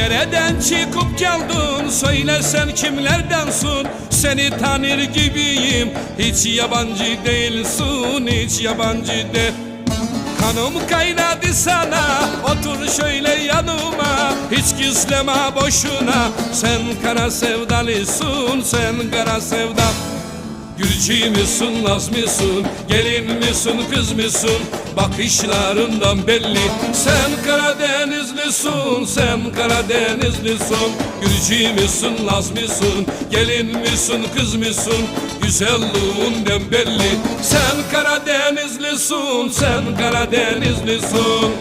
Nereden çıkıp geldin? Söylesen kimlerdensin Seni tanır gibiyim. Hiç yabancı değilsin hiç yabancı de Kanım kaynadı sana. Otur şöyle yanıma. Hiç gizleme boşuna. Sen kara sevdalısın sen kara sevda Gülcü müsün, naz mısın, gelin misin, kız mısın? Bakışlarından belli Sen Karadenizlisin, sen Karadenizlisin Gülcü müsün, naz mısın, gelin misin, kız mısın? Güzelliğinden belli Sen Karadenizlisin, sen Karadenizlisin